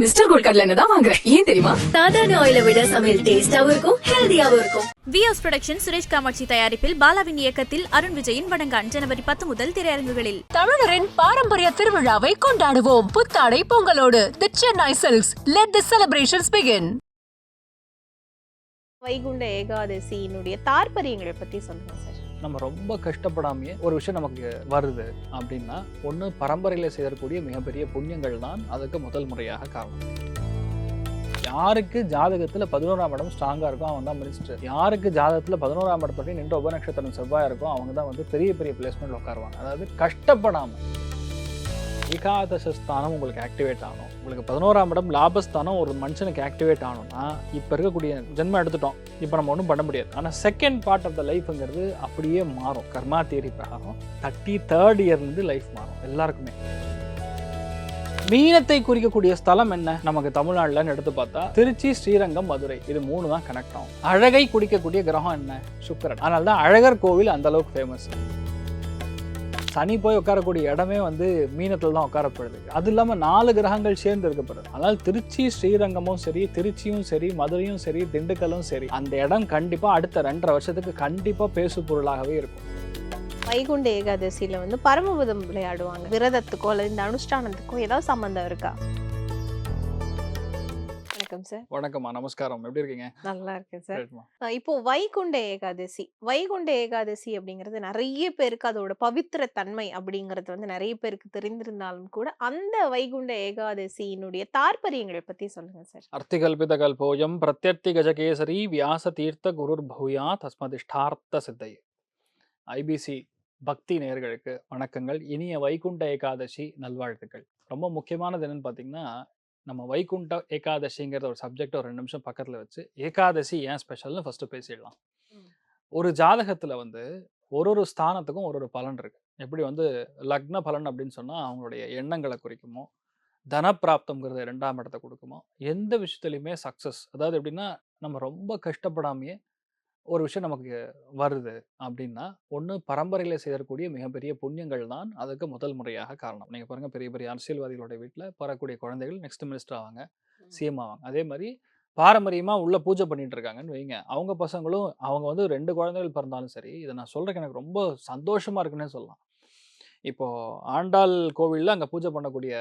Mister gold கடல தான் வாங்குறேன் ஏன் தெரியுமா? சாதாரண ஆயிலை விட சமையல் டேஸ்டாவும் இருக்கும் ஹெல்தியாவும் இருக்கும். வியோஸ் புரொடக்ஷன் சுரேஷ் காமாட்சி தயாரிப்பில் பாலாவின் இயக்கத்தில் அருண் விஜயின் வடங்கான் ஜனவரி பத்து முதல் திரையரங்குகளில். தமிழரின் பாரம்பரிய திருவிழாவை கொண்டாடுவோம். புத்தாடை பொங்கலோடு the Chennai silks let the celebrations begin Vaikunta ஏகாதசியினுடைய தாற்பரியங்களை பத்தி சொல்லுங்க சார். நம்ம ரொம்ப கஷ்டப்படாமையே ஒரு விஷயம் நமக்கு வருது அப்படின்னா ஒன்று பரம்பரையில் செய்யக்கூடிய மிகப்பெரிய புண்ணியங்கள் தான் அதுக்கு முதல் முறையாக காரணம். யாருக்கு ஜாதகத்தில் பதினோராம் இடம் ஸ்ட்ராங்காக இருக்கும் அவன் தான் மினிஸ்டர் யாருக்கு ஜாதகத்தில் பதினோராம் இடத்தோடய நின்று உபநட்சத்திரம் செவ்வாய் இருக்கும் அவங்க தான் வந்து பெரிய பெரிய பிளேஸ்மெண்ட் உட்காருவாங்க. அதாவது கஷ்டப்படாமல் ஏகாதசஸ்தானம் உங்களுக்கு ஆக்டிவேட் ஆகணும். உங்களுக்கு பதினோராம் இடம் லாபஸ்தானம் ஒரு மனுஷனுக்கு ஆக்டிவேட் ஆகணும்னா இப்போ இருக்கக்கூடிய ஜென்மம் எடுத்துட்டோம். இப்போ நம்ம ஒன்றும் பண்ண முடியாது. ஆனால் செகண்ட் பார்ட் ஆஃப் த லைஃப்ங்கிறது அப்படியே மாறும். கர்மா தேரி பிரகாரம் தேர்ட்டி தேர்ட் இயர்லேருந்து லைஃப் மாறும். எல்லாருக்குமே. மீனத்தை குறிக்கக்கூடிய ஸ்தலம் என்ன? நமக்கு தமிழ்நாடுலன்னு எடுத்து பார்த்தா திருச்சி ஸ்ரீரங்கம் மதுரை. இது மூணு தான் கனெக்ட் ஆகும். அழகை குடிக்கக்கூடிய கிரகம் என்ன? சுக்கரன். அதனால தான் அழகர் கோவில் அந்த அளவுக்கு ஃபேமஸ் சனி போய் உட்காரக்கூடிய இடமே வந்து மீனத்தில் தான் உட்காரப்படுது. அது இல்லாமல் நாலு கிரகங்கள் சேர்ந்து இருக்கப்படுது அதனால் திருச்சி ஸ்ரீரங்கமும் சரி திருச்சியும் சரி மதுரையும் சரி திண்டுக்கலும் சரி அந்த இடம் கண்டிப்பாக அடுத்த ரெண்டரை வருஷத்துக்கு கண்டிப்பாக பேசு பொருளாகவே இருக்கும். வைகுண்ட ஏகாதசியில வந்து பரமபதம் விளையாடுவாங்க. விரதத்துக்கோ அல்லது இந்த அனுஷ்டானத்துக்கோ ஏதாவது சம்மந்தம் இருக்கா? வணக்கம் சார். வணக்கம்மா. நமஸ்காரம். எப்படி இருக்கீங்க? நல்லா இருக்கேன் சார். இப்போ வைகுண்ட ஏகாதசி. வைகுண்ட ஏகாதசி அப்படிங்கிறது நிறைய பேருக்கு அதோட பவித்திர தன்மை அப்படிங்கிறது வந்து நிறைய பேருக்கு தெரிந்திருந்தாலும் கூட அந்த வைகுண்ட ஏகாதசியினுடைய தாற்பரியங்களை பத்தி சொல்லுங்க சார். அர்த்திகல்பித கல்போயம் பிரத்யர்த்தி கஜகேசரி வியாச தீர்த்த குருர் பௌயா தஸ்மதிஷ்டார்த்த சித்தை ஐபிசி பக்தி நேயர்களுக்கு வணக்கங்கள். இனிய வைகுண்ட ஏகாதசி நல்வாழ்த்துக்கள். ரொம்ப முக்கியமானது என்னன்னு பார்த்தீங்கன்னா நம்ம வைகுண்ட ஏகாதசிங்கிற ஒரு சப்ஜெக்ட் ஒரு ரெண்டு நிமிஷம் பக்கத்தில் வச்சு ஏகாதசி ஏன் ஸ்பெஷல்னு ஃபஸ்ட்டு பேசிடலாம். ஒரு ஜாதகத்தில் வந்து ஒரு ஒரு ஸ்தானத்துக்கும் ஒரு ஒரு பலன் இருக்கு எப்படி வந்து லக்ன பலன் அப்படின்னு சொன்னால் அவங்களுடைய எண்ணங்களை குறிக்குமோ தனப்பிராப்தம்ங்கிறது ரெண்டாம் இடத்தை கொடுக்குமோ எந்த விஷயத்துலையுமே சக்ஸஸ் அதாவது எப்படின்னா நம்ம ரொம்ப கஷ்டப்படாமையே ஒரு விஷயம் நமக்கு வருது அப்படின்னா ஒன்று பரம்பரையில் செய்யக்கூடிய மிகப்பெரிய புண்ணியங்கள் தான் அதுக்கு முதல் முறையாக காரணம். நீங்கள் பாருங்க பெரிய பெரிய அரசியல்வாதிகளோட வீட்டில் பிறக்கக்கூடிய குழந்தைகள் நெக்ஸ்ட் மினிஸ்டர் ஆவாங்க சிஎம் ஆவாங்க. அதே மாதிரி பாரம்பரியமாக உள்ள பூஜை பண்ணிட்டு இருக்காங்கன்னு வைங்க. அவங்க பசங்களும் அவங்க வந்து ரெண்டு குழந்தைகள் பிறந்தாலும் சரி இதை நான் சொல்றதுக்கு எனக்கு ரொம்ப சந்தோஷமா இருக்குன்னே சொல்லலாம். இப்போ ஆண்டாள் கோவிலில் அங்கே பூஜை பண்ணக்கூடிய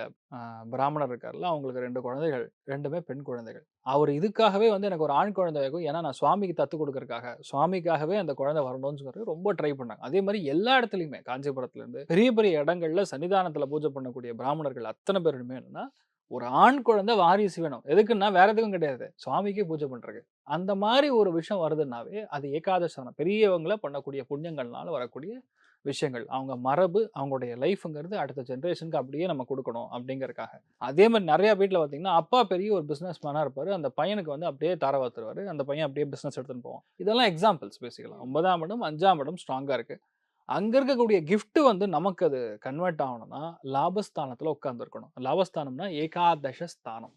பிராமணர் இருக்கார்ல அவங்களுக்கு ரெண்டு குழந்தைகள் ரெண்டுமே பெண் குழந்தைகள். அவர் இதுக்காகவே வந்து எனக்கு ஒரு ஆண் குழந்தை வைக்கும் ஏன்னா நான் சுவாமிக்கு தத்து கொடுக்கறதுக்காக சுவாமிக்காகவே அந்த குழந்தை வரணும்னு சொல்லி ரொம்ப ட்ரை பண்ணாங்க. அதே மாதிரி எல்லா இடத்துலையுமே காஞ்சிபுரத்துலேருந்து பெரிய பெரிய இடங்கள்ல சன்னிதானத்தில் பூஜை பண்ணக்கூடிய பிராமணர்கள் அத்தனை பேருமே என்னன்னா ஒரு ஆண் குழந்தை வாரிசு வேணும். எதுக்குன்னா வேற எதுக்கும் கிடையாது. சுவாமிக்கே பூஜை பண்றது அந்த மாதிரி ஒரு விஷயம் வருதுன்னாவே அது ஏகாதசனம் பெரியவங்கள பண்ணக்கூடிய புண்ணியங்கள்னால வரக்கூடிய விஷயங்கள். அவங்க மரபு அவங்களுடைய லைஃப்ங்கிறது அடுத்த ஜென்ரேஷனுக்கு அப்படியே நம்ம கொடுக்கணும் அப்படிங்கிறக்காக அதே மாதிரி நிறைய வீட்டில் பார்த்தீங்கன்னா அப்பா பெரிய ஒரு பிஸ்னஸ் மேனாக இருப்பார். அந்த பையனுக்கு வந்து அப்படியே தரவாத்துருவார் அந்த பையன் அப்படியே பிஸ்னஸ் எடுத்துன்னு போவோம் இதெல்லாம் எக்ஸாம்பிள்ஸ் பேசிக்கலாம் ஒன்பதாம் இடம் அஞ்சாம் இடம் ஸ்ட்ராங்காக இருக்குது அங்கே இருக்கக்கூடிய கிஃப்ட்டு வந்து நமக்கு அது கன்வெர்ட் ஆகணும்னா லாபஸ்தானத்தில் உட்காந்துருக்கணும் லாபஸ்தானம்னா ஏகாதச ஸ்தானம்.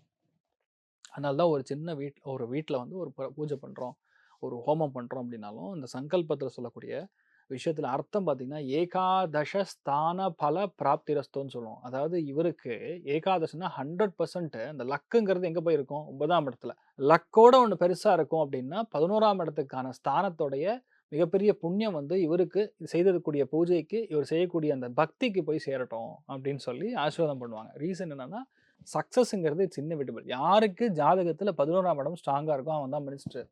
அதனால தான் ஒரு சின்ன வீட் ஒரு வீட்டில் வந்து ஒரு ப- பூஜை பண்ணுறோம் ஒரு ஹோமம் பண்ணுறோம் அப்படின்னாலும் இந்த சங்கல்பத்தில் சொல்லக்கூடிய விஷயத்தில் அர்த்தம் பார்த்தீங்கன்னா ஏகாதச ஸ்தான பல பிராப்திரஸ்தோன்னு சொல்லுவோம். அதாவது இவருக்கு ஏகாதசனா ஹண்ட்ரட் பர்சன்ட் அந்த லக்குங்கிறது எங்கே போய் இருக்கும்? ஒன்பதாம் இடத்துல. லக்கோட ஒன்று பெருசாக இருக்கும் அப்படின்னா பதினோராம் இடத்துக்கான ஸ்தானத்தோடைய மிகப்பெரிய புண்ணியம் வந்து இவருக்கு செய்திருக்கக்கூடிய பூஜைக்கு இவர் செய்யக்கூடிய அந்த பக்திக்கு போய் சேரட்டும் அப்படின்னு சொல்லி ஆசீர்வாதம் பண்ணுவாங்க. ரீசன் என்னன்னா சக்ஸஸ்ங்கிறது சின்ன இன்னவிட்டபிள் யாருக்கு ஜாதகத்தில் பதினோராம் இடம் ஸ்ட்ராங்காக இருக்கும் அவன் தான் மினிஸ்டர்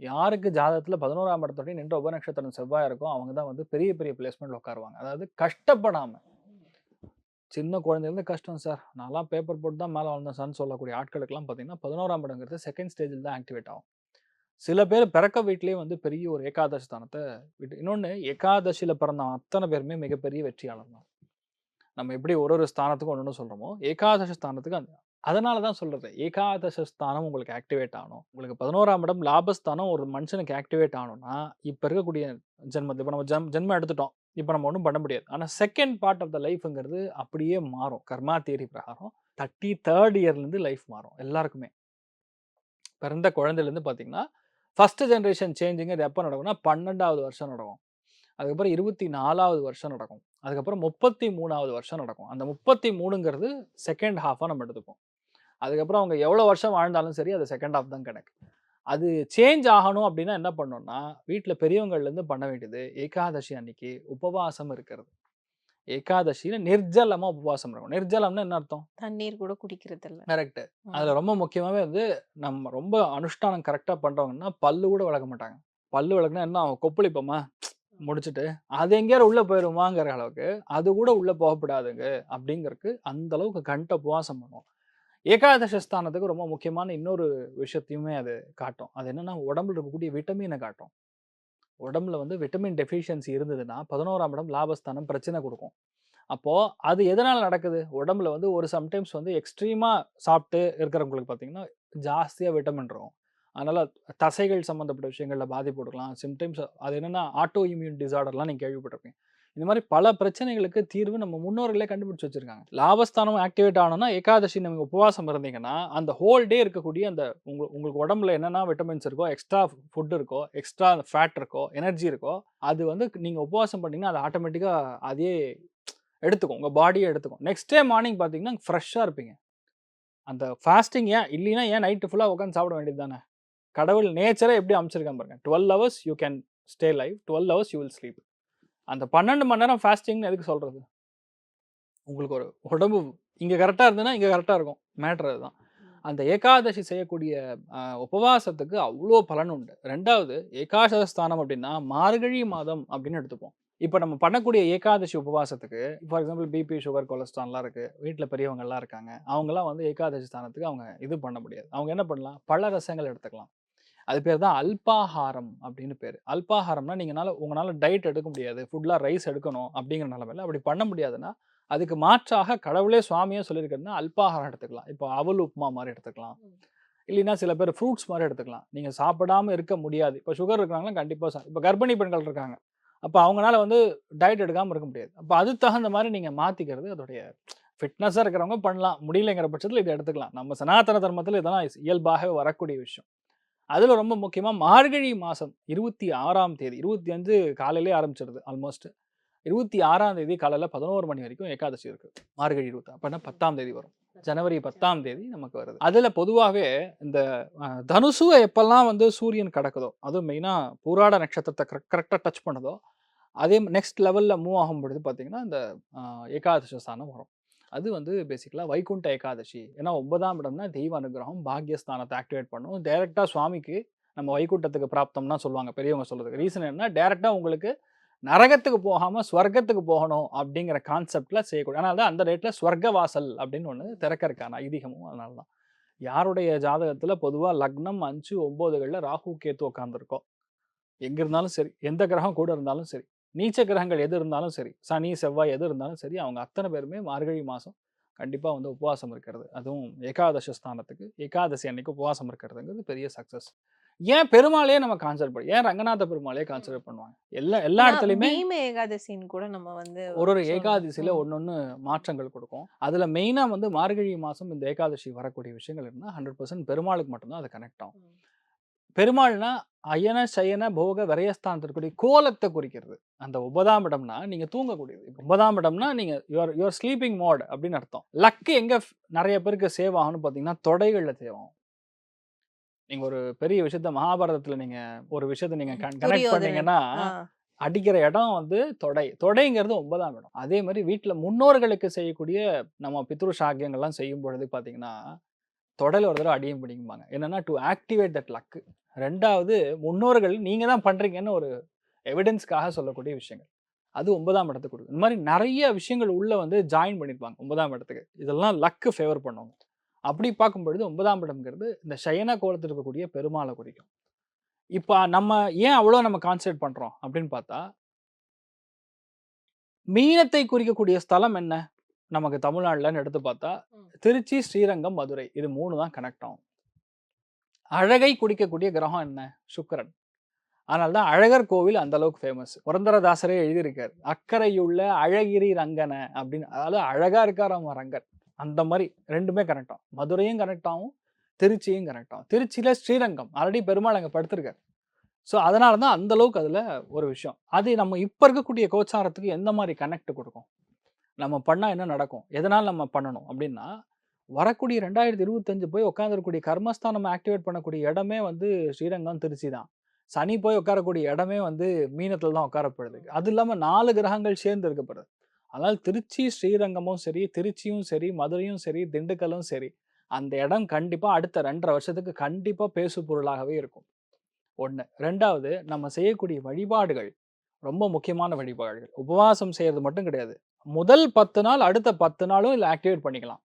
யாருக்கு ஜாதகத்தில் பதினோராம் இடத்தோடய நின்ற உபநட்சத்திரம் செவ்வாய் இருக்கும் அவங்க தான் வந்து பெரிய பெரிய பிளேஸ்மெண்ட் உட்காருவாங்க. அதாவது கஷ்டப்படாமல் சின்ன குழந்தைலேருந்து கஷ்டம் சார். நான்லாம் பேப்பர் போட்டு தான் மேலே வளர்ந்தேன் சார்னு சொல்லக்கூடிய ஆட்களுக்கெல்லாம் பார்த்தீங்கன்னா பதினோராம் இடங்கிறது செகண்ட் ஸ்டேஜில் தான் ஆக்டிவேட் ஆகும். சில பேர் பிறக்க வீட்டிலேயே வந்து பெரிய ஒரு ஏகாதசி ஸ்தானத்தை விட்டு இன்னொன்று ஏகாதசியில் பிறந்த அத்தனை பேருமே மிகப்பெரிய வெற்றியாளர் தான். நம்ம எப்படி ஒரு ஒரு ஸ்தானத்துக்கும் ஒன்று ஒன்று சொல்கிறோமோ ஏகாதசி ஸ்தானத்துக்கு அந்த அதனால தான் சொல்கிறது ஏகாதசஸ்தானம் உங்களுக்கு ஆக்டிவேட் ஆகணும். உங்களுக்கு பதினோராம் இடம் லாபஸ்தானம் ஒரு மனுஷனுக்கு ஆக்டிவேட் ஆகணும்னா இப்போ இருக்கக்கூடிய ஜென்மத்தை இப்போ நம்ம ஜென் ஜென்மம் எடுத்துட்டோம். இப்போ நம்ம ஒன்றும் பண்ண முடியாது. ஆனால் செகண்ட் பார்ட் ஆஃப் த லைஃப்ங்கிறது அப்படியே மாறும். கர்மா தேரி பிரகாரம் தேர்ட்டி தேர்ட் இயர்லேருந்து லைஃப் மாறும் எல்லாருக்குமே. பிறந்த குழந்தையிலேருந்து பார்த்தீங்கன்னா ஃபர்ஸ்ட் ஜென்ரேஷன் சேஞ்சிங் அது எப்போ நடக்கும்னா பன்னெண்டாவது வருஷம் நடக்கும். அதுக்கப்புறம் இருபத்தி நாலாவது வருஷம் நடக்கும். அதுக்கப்புறம் முப்பத்தி மூணாவது வருஷம் நடக்கும். அந்த முப்பத்தி மூணுங்கிறது செகண்ட் ஹாஃபாக நம்ம எடுத்துப்போம். அதுக்கப்புறம் அவங்க எவ்வளோ வருஷம் வாழ்ந்தாலும் சரி அது செகண்ட் ஆஃப் தான் கணக்கு. அது சேஞ்ச் ஆகணும் அப்படின்னா என்ன பண்ணணும்னா வீட்டில் பெரியவங்கள்லேருந்து பண்ண வேண்டியது ஏகாதசி அன்னைக்கு உபவாசம் இருக்கிறது. ஏகாதசியில் நிர்ஜலமாக உபவாசம் இருக்கும் நிர்ஜலம்னு என்ன அர்த்தம்? தண்ணீர் கூட குடிக்கிறது இல்ல கரெக்ட் அதில் ரொம்ப முக்கியமாகவே வந்து நம்ம ரொம்ப அனுஷ்டானம் கரெக்டாக பண்ணுறவங்கன்னா பல்லு கூட விளக்க மாட்டாங்க. பல்லு விளக்குனா என்ன ஆகும்? கொப்பளிப்போமா? முடிச்சுட்டு அது எங்கேயாவது உள்ளே போயிடுமாங்கிற அளவுக்கு அது கூட உள்ளே போகப்படாதுங்க அப்படிங்கிறதுக்கு அந்த அளவுக்கு கண்ட உபவாசம் பண்ணுவோம். ஏகாதசஸ்தானத்துக்கு ரொம்ப முக்கியமான இன்னொரு விஷயத்தையுமே அது காட்டும். அது என்னன்னா உடம்புல இருக்கக்கூடிய விட்டமினை காட்டும். உடம்புல வந்து விட்டமின் டெஃபிஷியன்சி இருந்ததுன்னா பதினோராம் இடம் லாபஸ்தானம் பிரச்சனை கொடுக்கும். அப்போது அது எதனால் நடக்குது? உடம்புல வந்து ஒரு சம்டைம்ஸ் வந்து எக்ஸ்ட்ரீமாக சாப்பிட்டு இருக்கிறவங்களுக்கு பார்த்தீங்கன்னா ஜாஸ்தியாக விட்டமின் இருக்கும். அதனால் தசைகள் சம்மந்தப்பட்ட விஷயங்களில் பாதிப்பு கொடுக்கலாம். சிம்டம்ஸ் அது என்னென்னா ஆட்டோ இம்யூன் டிசார்டர்லாம் நீங்கள் கேள்விப்பட்டிருப்பீங்க. இந்த மாதிரி பல பிரச்சனைகளுக்கு தீர்வு நம்ம முன்னோர்களே கண்டுபிடிச்சு வச்சிருக்காங்க. லாபஸ்தானம் ஆக்டிவேட் ஆனோம்னா ஏகாதசி நம்ம உபவாசம் இருந்தீங்கன்னா அந்த ஹோல் டே இருக்கக்கூடிய அந்த உங்க உங்களுக்கு உடம்புல என்னென்ன விட்டமின்ஸ் இருக்கோ எக்ஸ்ட்ரா ஃபுட் இருக்கோ எக்ஸ்ட்ரா ஃபேட் இருக்கோ எனர்ஜி இருக்கோ அது வந்து நீங்கள் உபவாசம் பண்ணீங்கன்னா அது ஆட்டோமேட்டிக்காக அதே எடுத்துக்கும். உங்கள் பாடியை எடுத்துக்கும். நெக்ஸ்ட் டே மார்னிங் பார்த்தீங்கன்னா ஃப்ரெஷ்ஷாக இருப்பீங்க. அந்த ஃபாஸ்டிங் ஏன் இல்லைன்னா ஏன் நைட்டு ஃபுல்லாக உட்காந்து சாப்பிட வேண்டியது தானே? கடவுள் நேச்சரை எப்படி அமைச்சிருக்கேன் பாருங்க. Twelve hours you can stay life twelve hours you will sleep அந்த பன்னெண்டு மணி நேரம் ஃபாஸ்டிங்னு எதுக்கு சொல்கிறது உங்களுக்கு ஒரு உடம்பு இங்கே கரெக்டாக இருந்ததுன்னா இங்கே கரெக்டாக இருக்கும். மேட்ரு அதுதான். அந்த ஏகாதசி செய்யக்கூடிய உபவாசத்துக்கு அவ்வளோ பலன் உண்டு. ரெண்டாவது ஏகாதச ஸ்தானம் அப்படின்னா மார்கழி மாதம் அப்படின்னு எடுத்துப்போம். இப்போ நம்ம பண்ணக்கூடிய ஏகாதசி உபவாசத்துக்கு ஃபார் எக்ஸாம்பிள் பிபி சுகர் கொலஸ்ட்ரால்லாம் இருக்குது வீட்டில் பெரியவங்கெல்லாம் இருக்காங்க. அவங்கெல்லாம் வந்து ஏகாதசி ஸ்தானத்துக்கு அவங்க இது பண்ண முடியாது. அவங்க என்ன பண்ணலாம்? பல ரசங்கள் எடுத்துக்கலாம். அது பேர் தான் அல்பாகாரம் அப்படின்னு பேர். அல்பாகாரம்னா நீங்களால உங்களால் டயட் எடுக்க முடியாது. ஃபுல்லாக ரைஸ் எடுக்கணும் அப்படிங்கிற நிலமையில அப்படி பண்ண முடியாதுன்னா அதுக்கு மாற்றாக கடவுளே சுவாமியே சொல்லியிருக்கிறதுனா அல்பாகாரம் எடுத்துக்கலாம். இப்போ அவல் உப்புமா மாதிரி எடுத்துக்கலாம். இல்லைன்னா சில பேர் ஃப்ரூட்ஸ் மாதிரி எடுத்துக்கலாம். நீங்கள் சாப்பிடாம இருக்க முடியாது. இப்போ சுகர் இருக்கிறாங்களா கண்டிப்பாக இப்போ கர்ப்பிணி பெண்கள் இருக்காங்க. அப்போ அவங்களால வந்து டயட் எடுக்காமல் இருக்க முடியாது. அப்போ அது தகுந்த மாதிரி நீங்கள் மாற்றிக்கிறது அதோடைய ஃபிட்னஸாக இருக்கிறவங்க பண்ணலாம். முடியலைங்கிற பட்சத்தில் இதை எடுத்துக்கலாம். நம்ம சனாதன தர்மத்தில் இதெல்லாம் இயல்பாகவே வரக்கூடிய விஷயம். அதில் ரொம்ப முக்கியமாக மார்கழி மாதம் இருபத்தி ஆறாம் தேதி இருபத்தி அஞ்சு காலையிலே ஆரம்பிச்சிடுது ஆல்மோஸ்ட் இருபத்தி ஆறாம் தேதி காலையில் பதினோரு மணி வரைக்கும் ஏகாதசி இருக்குது மார்கழி இருபத்தி அப்படின்னா பத்தாம் தேதி வரும்? ஜனவரி பத்தாம் தேதி நமக்கு வருது. அதில் பொதுவாகவே இந்த தனுசு எப்போல்லாம் எப்பெல்லாம் வந்து சூரியன் கடக்குதோ அதுவும் மெயினாக பூராட நட்சத்திரத்தை கரெக்டாக டச் பண்ணதோ அதே நெக்ஸ்ட் லெவலில் மூவ் ஆகும் பொழுது பார்த்தீங்கன்னா இந்த ஏகாதசி ஸ்தானம் வரும். அது வந்து பேசிக்கலாக வைகுண்ட ஏகாதசி. ஏன்னா ஒன்பதாம் இடம்னா தெய்வ அனுகிரகம் பாக்யஸ்தானத்தை ஆக்டிவேட் பண்ணும். டைரெக்டாக சுவாமிக்கு நம்ம வைகுண்டத்துக்கு பிராப்தம்னா சொல்லுவாங்க பெரியவங்க சொல்கிறதுக்கு ரீசன் என்ன டேரெக்டாக உங்களுக்கு நரகத்துக்கு போகாமல் ஸ்வர்க்கத்துக்கு போகணும் அப்படிங்கிற கான்செப்டில் செய்யக்கூடிய அதனால தான் அந்த டேட்டில் ஸ்வர்க்க வாசல் அப்படின்னு ஒன்று திறக்கறதுக்கான ஐதீகமும் அதனால தான். யாருடைய ஜாதகத்தில் பொதுவாக லக்னம் அஞ்சு ஒம்போதுகளில் ராகு கேத்து உட்காந்துருக்கோம் எங்கே இருந்தாலும் சரி எந்த கிரகம் கூட இருந்தாலும் சரி. நீச்ச கிரகங்கள் எது இருந்தாலும் சரி சனி செவ்வாய் எது இருந்தாலும் சரி அவங்க அத்தனை பேருமே மார்கழி மாதம் கண்டிப்பாக வந்து உபவாசம் இருக்கிறது அதுவும் ஏகாதச ஸ்தானத்துக்கு ஏகாதசி அன்னைக்கு உபவாசம் இருக்கிறதுங்கிறது பெரிய சக்ஸஸ் ஏன் பெருமாளே நம்ம கான்செப்ட் பண்ணி ஏன் ரங்கநாத பெருமாளே கான்செப்ட் பண்ணுவாங்க எல்லா எல்லா இடத்துலையுமே ஏகாதசின்னு கூட நம்ம வந்து ஒரு ஒரு. ஏகாதசியில. ஒன்னொன்னு மாற்றங்கள் கொடுக்கும் அதுல மெயினா வந்து மார்கழி மாசம் இந்த ஏகாதசி வரக்கூடிய விஷயங்கள் என்ன ஹண்ட்ரட் பர்சன்ட் பெருமாளுக்கு மட்டும்தான் அது கனெக்ட் ஆகும். பெருமாள்னா அயன சயன போக விரயஸ்தானத்திற்குரிய கோலத்தை குறிக்கிறது. அந்த ஒன்பதாம் இடம்னா நீங்க தூங்கக்கூடியது. ஒன்பதாம் இடம்னா நீங்க யுவர் யுவர் ஸ்லீப்பிங் மோட் அப்படின்னு அர்த்தம். லக்கு எங்க நிறைய பேருக்கு சேவ் ஆகும்னு பாத்தீங்கன்னா தொடைகள்ல சேவ் ஆகும். நீங்க ஒரு பெரிய விஷயத்த மகாபாரதத்துல நீங்க ஒரு விஷயத்த நீங்க கனெக்ட். பண்ணீங்கன்னா. அடிக்கிற இடம் வந்து தொடை. தொடைங்கிறது ஒன்பதாம் இடம். அதே மாதிரி வீட்டில் முன்னோர்களுக்கு செய்யக்கூடிய நம்ம பித்ரு சாக்கியங்கள்லாம் செய்யும் பொழுது பார்த்தீங்கன்னா தொடையில் ஒரு தடவை அடியும் பிடிக்கும்பாங்க. என்னன்னா டு ஆக்டிவேட் தட் லக்கு ரெண்டாவது முன்னோர்கள் நீங்கள் தான் பண்ணுறீங்கன்னு ஒரு எவிடன்ஸ்க்காக சொல்லக்கூடிய விஷயங்கள். அது ஒன்பதாம் இடத்துக்கு கொடுக்கும் இந்த மாதிரி நிறைய விஷயங்கள் உள்ள வந்து ஜாயின் பண்ணியிருப்பாங்க ஒன்பதாம் இடத்துக்கு. இதெல்லாம் லக்கு ஃபேவர் பண்ணுவாங்க. அப்படி பார்க்கும் பொழுது ஒன்பதாம் இடம்ங்கிறது இந்த சயன கோலத்தில் இருக்கக்கூடிய பெருமாளை குறிக்கும். இப்போ நம்ம ஏன் அவ்வளோ நம்ம கான்சென்ட்ரேட் பண்ணுறோம் அப்படின்னு பார்த்தா மீனத்தை குறிக்கக்கூடிய ஸ்தலம் என்ன? நமக்கு தமிழ்நாடுலன்னு எடுத்து பார்த்தா. திருச்சி ஸ்ரீரங்கம் மதுரை. இது மூணு தான் கனெக்ட் ஆகும். அழகை குடிக்கக்கூடிய கிரகம் என்ன? சுக்கிரன். அதனால தான் அழகர் கோவில் அந்த அளவுக்கு ஃபேமஸ் புரந்தரதாசரே எழுதியிருக்காரு. அக்கறையுள்ள அழகிரி ரங்கன அப்படின்னு. அதாவது அழகா இருக்காராம் ரங்கன் அந்த மாதிரி ரெண்டுமே கனெக்ட் ஆகும். மதுரையும் கனெக்ட் ஆகும். திருச்சியும் கனெக்ட் ஆகும். திருச்சியில் ஸ்ரீரங்கம். ஆல்ரெடி பெருமாள் அங்கே படுத்திருக்காரு. ஸோ அதனால தான் அந்த அளவுக்கு அதில் ஒரு விஷயம். அது நம்ம இப்போ இருக்கக்கூடிய கோச்சாரத்துக்கு எந்த மாதிரி கனெக்ட் கொடுக்கும்? நம்ம பண்ணால் என்ன நடக்கும்? எதனால் நம்ம பண்ணணும் அப்படின்னா வரக்கூடிய ரெண்டாயிரத்தி இருபத்தஞ்சு போய் உட்காந்துருக்கூடிய கர்மஸ்தானம் ஆக்டிவேட் பண்ணக்கூடிய இடமே வந்து ஸ்ரீரங்கம் திருச்சி தான். சனி போய் உட்காரக்கூடிய இடமே வந்து மீனத்தில் தான் உட்காரப்படுது அது இல்லாமல் நாலு கிரகங்கள் சேர்ந்து இருக்கப்படுது அதனால் திருச்சி ஸ்ரீரங்கமும் சரி திருச்சியும் சரி மதுரையும் சரி திண்டுக்கலும் சரி அந்த இடம் கண்டிப்பாக அடுத்த ரெண்டரை வருஷத்துக்கு கண்டிப்பாக பேசு பொருளாகவே இருக்கும். ஒன்று ரெண்டாவது நம்ம செய்யக்கூடிய வழிபாடுகள் ரொம்ப முக்கியமான வழிபாடுகள். உபவாசம் செய்கிறது மட்டும் கிடையாது. முதல் பத்து நாள் அடுத்த பத்து நாளும் இதில் ஆக்டிவேட் பண்ணிக்கலாம்.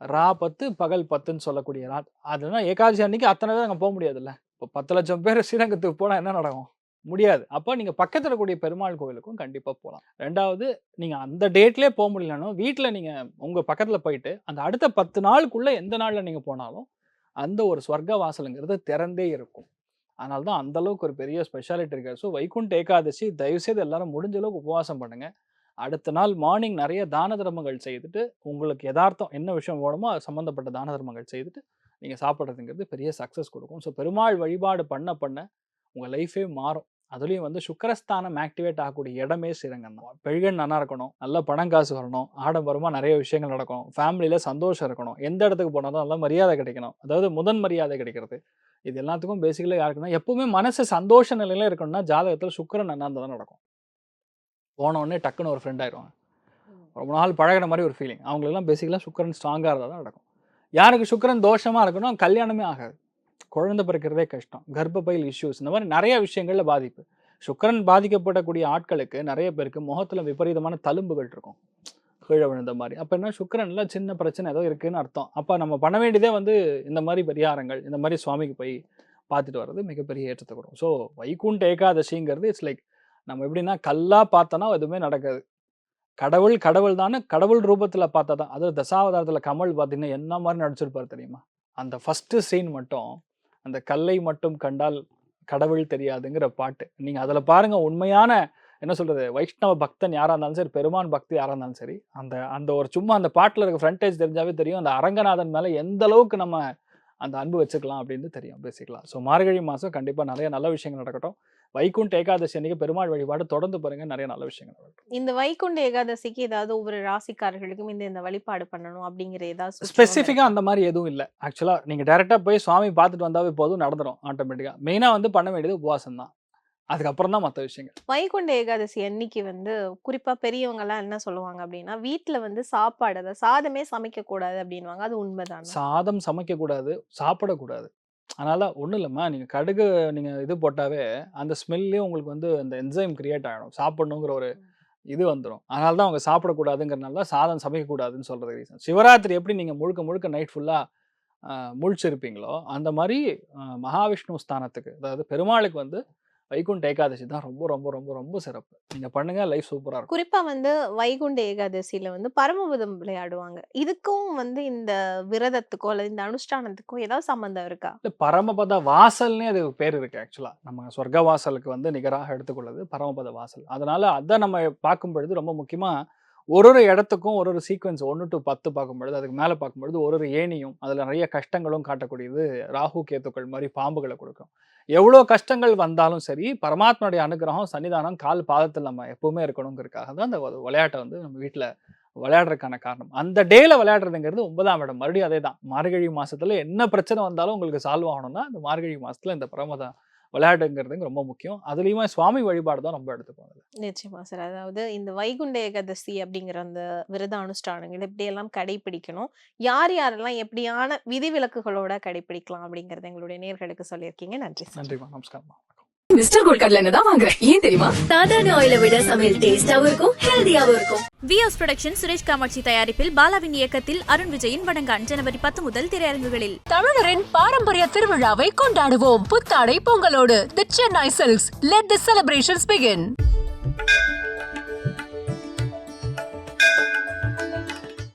ரா பத்து பகல் பத்துன்னு சொல்லக்கூடிய நாள் அதுனா ஏகாதசி அன்னைக்கு அத்தனை பேர் அங்கே போக முடியாதுல்ல. இப்போ பத்து லட்சம் பேர் ஸ்ரீரங்கத்துக்கு போனால் என்ன நடக்கும்? முடியாது. அப்போ நீங்கள் பக்கத்தில் இருக்கக்கூடிய பெருமாள் கோவிலுக்கும் கண்டிப்பாக போகலாம் ரெண்டாவது நீங்கள் அந்த டேட்லேயே போக முடியலனாலும் வீட்டில் நீங்கள் உங்கள் பக்கத்தில் போயிட்டு அந்த அடுத்த பத்து நாளுக்குள்ளே எந்த நாளில் நீங்கள் போனாலும் அந்த ஒரு ஸ்வர்க்க வாசலுங்கிறது திறந்தே இருக்கும். அதனால தான் அந்தளவுக்கு ஒரு பெரிய ஸ்பெஷாலிட்டி இருக்குது ஸோ வைகுண்ட ஏகாதசி தயவுசெய்து எல்லாரும் முடிஞ்ச அளவுக்கு உபவாசம் பண்ணுங்கள் அடுத்த நாள் மார்னிங் நிறைய தான தர்மங்கள் செய்துட்டு உங்களுக்கு யதார்த்தம் என்ன விஷயம் வேணுமோ அது சம்மந்தப்பட்ட தான தர்மங்கள் செய்துட்டு நீங்கள் சாப்பிட்றதுங்கிறது பெரிய சக்ஸஸ் கொடுக்கும். ஸோ பெருமாள் வழிபாடு பண்ண பண்ண உங்கள் லைஃபே மாறும். அதுலேயும் வந்து சுக்கரஸ்தானம் ஆக்டிவேட் ஆகக்கூடிய இடமே ஸ்ரீரங்கம் தான். பெண்கள் நல்லா இருக்கணும் நல்ல பணம் காசு வரணும் ஆடம்பரமாக நிறைய விஷயங்கள் நடக்கணும் ஃபேமிலியில் சந்தோஷம் இருக்கணும் எந்த இடத்துக்கு போனாலும் நல்ல மரியாதை கிடைக்கணும். அதாவது முதன் மரியாதை கிடைக்கிறது. இது எல்லாத்துக்கும் பேசிக்கலாக யாருக்குன்னா எப்பவுமே மனசு சந்தோஷ நிலையில இருக்கணும்னா ஜாதகத்தில் சுக்கரன் நல்லா இருந்தால் தான் நடக்கும். போன உடனே டக்குன்னு ஒரு ஃப்ரெண்ட் ஆயிடுவாங்க ரொம்ப நாள் பழகுன மாதிரி ஒரு ஃபீலிங் அவங்களுக்குலாம் பேசிக்கலாக சுக்கிரன் ஸ்ட்ராங்காக இருந்தால் தான் நடக்கும். யாருக்கு சுக்கிரன் தோஷமாக இருக்கணும் கல்யாணமே ஆகாது. குழந்தை பிறக்கிறதே கஷ்டம். கர்ப்பப்பையில் இஷ்யூஸ் இந்த மாதிரி நிறைய விஷயங்கள்ல பாதிப்பு. சுக்கிரன் பாதிக்கப்படக்கூடிய ஆட்களுக்கு நிறைய பேருக்கு முகத்துல விபரீதமான தழும்புகள் இருக்கும். கீழே விழுந்த மாதிரி. அப்போ என்ன? சுக்கிரன்ல சின்ன பிரச்சனை ஏதோ இருக்குன்னு அர்த்தம். அப்போ நம்ம பண்ண வேண்டியதே வந்து இந்த மாதிரி பரிகாரங்கள் இந்த மாதிரி சுவாமிக்கு போய் பார்த்துட்டு வர்றது மிகப்பெரிய ஏற்றத்தை கொடுக்கும். ஸோ வைகுண்ட ஏகாதசிங்கிறது இட்ஸ் லைக் நம்ம எப்படின்னா கல்லா பார்த்தோன்னா எதுவுமே நடக்காது. கடவுள் கடவுள் தானே கடவுள் ரூபத்தில் பார்த்தா தான். அதாவது தசாவதாரத்தில் கமல் பார்த்தீங்கன்னா என்ன மாதிரி நடிச்சிருப்பார் தெரியுமா? அந்த ஃபஸ்ட்டு சீன் மட்டும் அந்த கல்லை மட்டும் கண்டால் கடவுள் தெரியாதுங்கிற பாட்டு. நீங்கள் அதில் பாருங்கள் உண்மையான என்ன சொல்கிறது வைஷ்ணவ பக்தன் யாராக இருந்தாலும் சரி பெருமான் பக்தி யாராக இருந்தாலும் சரி அந்த அந்த ஒரு சும்மா அந்த பாட்டில் இருக்க ஃப்ரண்டேஜ் தெரிஞ்சாவே தெரியும். அந்த அரங்கநாதன் மேலே எந்த அளவுக்கு நம்ம அந்த அன்பு வச்சுக்கலாம் அப்படின்னு தெரியும் பேசிக்கலாம். ஸோ மார்கழி மாதம் கண்டிப்பாக நிறைய நல்ல விஷயங்கள் நடக்கட்டும். வைகுண்ட ஏகாதசி அன்னைக்கு பெருமாள் வழிபாடு தொடர்ந்து பாருங்க. நிறைய நல்ல விஷயங்கள் இந்த வைகுண்ட ஏகாதசிக்கு ஏதாவது ஒவ்வொரு ராசிக்காரர்களுக்கும் இந்த இந்த வழிபாடு பண்ணணும் அப்படிங்கிற ஏதாவது ஸ்பெசிஃபிக்காக அந்த மாதிரி எதுவும் இல்லை. ஆக்சுவலாக நீங்கள் டேரெக்டாக போய் சுவாமி பார்த்துட்டு வந்தாவே போதும் நடந்துடும் ஆட்டோமேட்டிக்காக மெயினாக வந்து பண்ண வேண்டியது உபவாசம் தான். அதுக்கப்புறம் தான் மற்ற விஷயங்கள். வைகுண்ட ஏகாதசி அன்னைக்கு வந்து குறிப்பா பெரியவங்க எல்லாம் என்ன சொல்லுவாங்க அப்படின்னா வீட்ல வந்து சாப்பாடு அதாவது சாதமே சமைக்க கூடாது அப்படின்வாங்க அது உண்மைதான்? சாதம் சமைக்கக்கூடாது சாப்பிடக்கூடாது. அதனால் ஒன்றும் இல்லைம்மா. நீங்கள் கடுகு நீங்கள் இது போட்டாவே அந்த ஸ்மெல்லே உங்களுக்கு வந்து அந்த என்சைம் கிரியேட் ஆகிடும் சாப்பிடணுங்கிற ஒரு இது வந்துடும் அதனால தான் அவங்க சாப்பிடக்கூடாதுங்கிறனால சாதம் சமைக்கக்கூடாதுன்னு சொல்கிறது ரீசன் சிவராத்திரி எப்படி நீங்கள் முழுக்க முழுக்க நைட் ஃபுல்லாக முழிச்சிருப்பீங்களோ அந்த மாதிரி மகாவிஷ்ணு ஸ்தானத்துக்கு அதாவது பெருமாளுக்கு வந்து வைகுண்ட ஏகாதசி தான் ரொம்ப ரொம்ப ரொம்ப ரொம்ப சிறப்பு. நீங்கள் பண்ணுங்க லைஃப் சூப்பராக இருக்கும். குறிப்பா வந்து வைகுண்ட ஏகாதசியில வந்து பரமபதம் விளையாடுவாங்க. இதுக்கும் வந்து இந்த விரதத்துக்கோ அல்லது இந்த அனுஷ்டானத்துக்கோ ஏதாவது சம்பந்தம் இருக்கா? இல்லை பரமபத வாசல்னே அது பேர் இருக்கு ஆக்சுவலாக நம்ம சொர்க்க வாசலுக்கு வந்து நிகராக எடுத்துக்கொள்வது பரமபத வாசல். அதனால அதை நம்ம பார்க்கும் பொழுது ரொம்ப முக்கியமாக ஒரு ஒரு இடத்துக்கும் ஒரு ஒரு சீக்வன்ஸ் ஒன்று டு பத்து பார்க்கும்பொழுது அதுக்கு மேலே பார்க்கும் பொழுது ஒரு ஒரு ஏணியும் அதில் நிறைய கஷ்டங்களும் காட்டக்கூடியது ராகு கேத்துக்கள் மாதிரி பாம்புகளை கொடுக்கும். எவ்வளோ கஷ்டங்கள் வந்தாலும் சரி பரமாத்மனுடைய அனுகிரகம் சன்னிதானம் கால் பாதத்தில் நம்ம எப்பவுமே இருக்கணுங்கிறதுக்காக தான் அந்த விளையாட்டை வந்து நம்ம வீட்டில் விளையாடுறதுக்கான காரணம். அந்த டேல விளையாடுறதுங்கிறது ஒன்பதாம் இடம். மறுபடியும் அதே தான் மார்கழி மாசத்துல என்ன பிரச்சனை வந்தாலும் உங்களுக்கு சால்வ் ஆகணும்னா இந்த மார்கழி மாசத்துல இந்த பரமத விளையாட்டுங்கிறது ரொம்ப முக்கியம். அதுலேயுமே சுவாமி வழிபாடு தான் ரொம்ப எடுத்துப்போம் நிச்சயமா சார். அதாவது இந்த வைகுண்ட ஏகாதசி அப்படிங்கிற அந்த விரத அனுஷ்டானங்கள் எப்படி எல்லாம் கடைபிடிக்கணும் யார் யாரெல்லாம் எப்படியான விதிவிலக்குகளோட கடைபிடிக்கலாம் அப்படிங்கறத எங்களுடைய நேர்களுக்கு சொல்லியிருக்கீங்க. நன்றி நன்றிமா நமஸ்காரமா மிஸ்டர் கோல்ட் கடலை தான் வாங்குறேன். ஏன் தெரியுமா? சாதாரண ஆயிலை விட சமையல் டேஸ்டாவும் இருக்கும் ஹெல்தியாவும் இருக்கும். வியோஸ் புரொடக்ஷன் சுரேஷ் காமாட்சி தயாரிப்பில் பாலாவின் இயக்கத்தில் அருண் விஜயின் வடங்கான் ஜனவரி பத்து முதல் திரையரங்குகளில். தமிழரின் பாரம்பரிய திருவிழாவை கொண்டாடுவோம். புத்தாடை பொங்கலோடு the Chennai silks let the celebrations begin